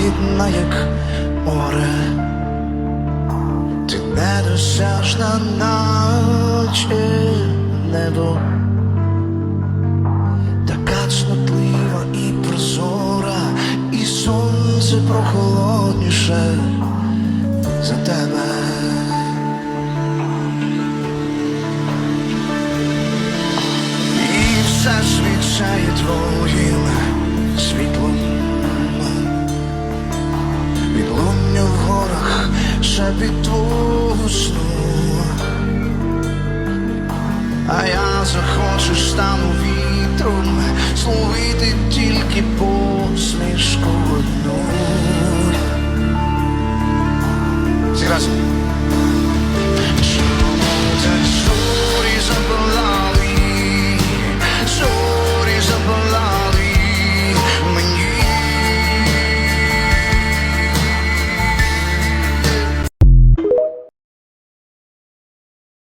лагідна, як море, ти недосяжна, наче небо, така цнотлива і прозора, і сонце прохолодніше за тебе. І все свічає твоїм шепіт твого. А я захочу стану вітром, словити тільки посмішку одну. Всі разом.